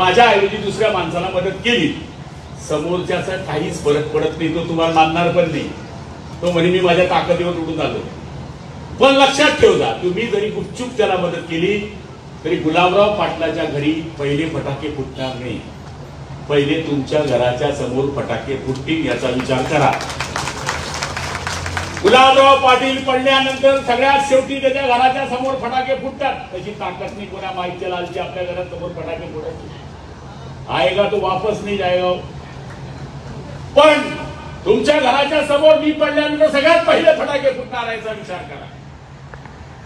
माझ्याऐवजी दुसऱ्या माणसाला मदत केली. समोरच्याचा काहीच फरक पडत नाही तो तुम्हाला मानणार पण नाही. तो म्हणे मी माझ्या ताकदीवर उडून आलो. पण लक्षात ठेव जा तुम्ही जरी गुपचूप त्याला मदत केली तरी गुलाबराव पाटलाच्या घरी पहिले फटाके फुटणार नाही. पहिले तुमच्या घराच्या समोर फटाके फुटतील याचा विचार करा. गुलाबराव पाटील पडल्यानंतर सगळ्यात शेवटी त्याच्या घराच्या समोर फटाके फुटतात. त्याची ताकद नाही कोणा माहिती लालची आपल्या घरात समोर फटाके फुटायची? आएगा तो वापस नाही जाएगा पण तुमच्या घराच्या समोर मी पडल्यानंतर सगळ्यात पहिले फटाके फुटणार याचा विचार करा.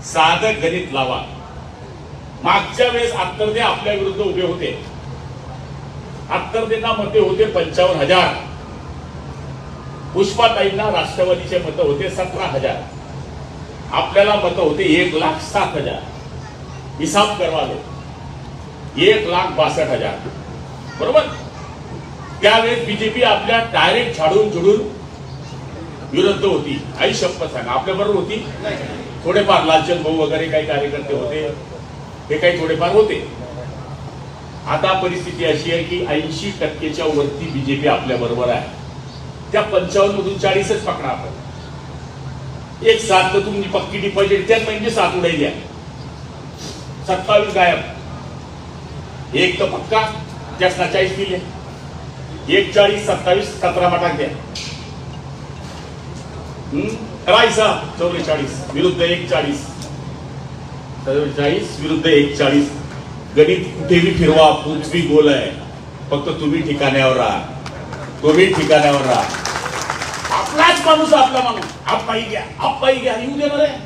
साधं गणित लावा. मागच्या वेळेस अत्तरदे आपल्या विरुद्ध उभे होते. अत्तरदेना मते होते पंचावन्न हजार. पुष्पाताईंना राष्ट्रवादीचे मत होते सतरा हजार. आपल्याला मत होते एक लाख सात हजार. हिसाब करवा लो. एक लाख बासष्ट हजार. बरोबर? त्यावेळेस बीजेपी आपल्या डायरेक्ट झाडून झुडून विरुद्ध होती. आई शपथ सांगा आपल्या बरोबर होती? थोडेफार लालचंद भाऊ वगैरे काही कार्यकर्ते होते. हे काही थोडेफार होते. आता परिस्थिती अशी आहे की ऐंशी टक्केच्या वरती बीजेपी आपल्या बरोबर आहे. त्या पंचावन्न मधून चाळीसच पकडा आपण. एक सात तर तुम्ही पक्की डिपॉझिट त्यात म्हणजे सात द्या. सत्तावीस गायब. एक तर पक्का. त्यासना चाळीस दिले. एक चाळीस सत्तावीस सतरा मटाक द्या करायचा चौवेचाळीस विरुद्ध एक चाळीस चव्वेचाळीस विरुद्ध एक चाळीस गणित कुठेही फिरवा पृथ्वी गोल आहे. फक्त तुम्ही ठिकाण्यावर राहा. तुम्ही ठिकाण्यावर राहा. आपलाच माणूस आपला माणूस. आप्पाही घ्या. आप्पाही घ्या. येऊ दे आहे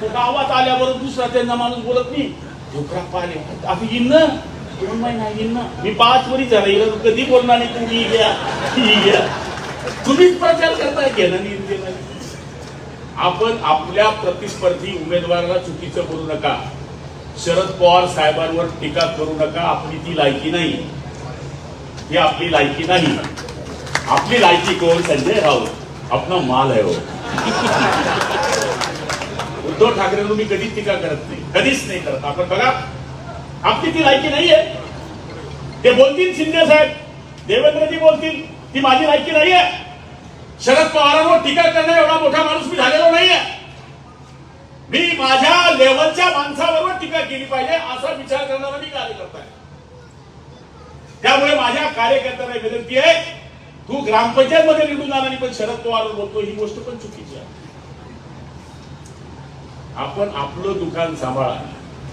तो गावात आल्याबरोबर दुसरा त्यांना माणूस बोलत नाही. ढोकरा पाहिले. आता येईन ना दोन महिना ना मी पाच वरी झाला हिला कधी बोलणार नाही तुम्ही घ्या ही घ्या तुम्हीच प्रचार करताय घेणं नाही आपण आपल्या प्रतिस्पर्धी उमेदवाराला चुकीचं बोलू नका. शरद पवार साहेबांवर टीका करू नका आपली ती लायकी नाही. ही आपली लायकी नाही. आपली लायकी कोण? संजय राऊत. आपला माल आहे हो. उद्धव ठाकरेंवर मी कधीच टीका करत नाही. कधीच नाही करत. आपण बघा आपली ती लायकी नाहीये ते बोलतील शिंदे साहेब देवेंद्रजी बोलतील ती माझी लायकी नाहीये शरद पवारांवर टीका करणं एवढा मोठा माणूस मी झालेलो नाहीये मी माझ्या लेवलच्या माणसाबरोबर टीका केली पाहिजे असा विचार करणारा मी कार्यकर्ता आहे. त्यामुळे माझ्या कार्यकर्त्यांना विनंती आहे तू ग्रामपंचायत मध्ये निवडून आला पण शरद पवार बोलतो ही गोष्ट पण चुकीची आहे. आपण आपलं दुकान सांभाळा.